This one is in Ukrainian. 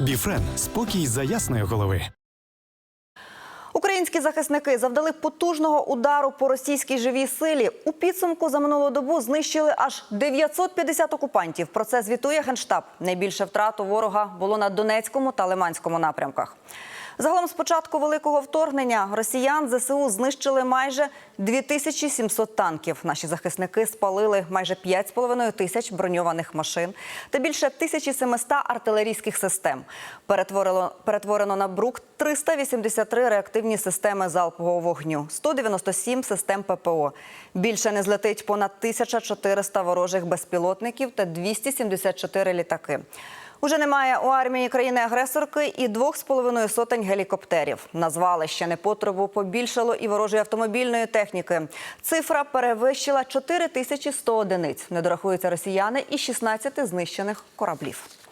Біфрен спокій за ясної голови. Українські захисники завдали потужного удару по російській живій силі. У підсумку за минулу добу знищили аж 950 окупантів. Про це звітує генштаб. Найбільше втрат у ворога було на Донецькому та Лиманському напрямках. Загалом з початку великого вторгнення росіян ЗСУ знищили майже 2700 танків. Наші захисники спалили майже 5,5 тисяч броньованих машин та більше 1700 артилерійських систем. Перетворило перетворено на брук 383 реактивні системи залпового вогню, 197 систем ППО. Більше не злетить понад 1400 ворожих безпілотників та 274 літаки. Уже немає у армії країни-агресорки і двох з половиною сотень гелікоптерів. Назвали ще непотребу побільшало і ворожої автомобільної техніки. Цифра перевищила 4100 одиниць. Не дорахуються росіяни і 16 знищених кораблів.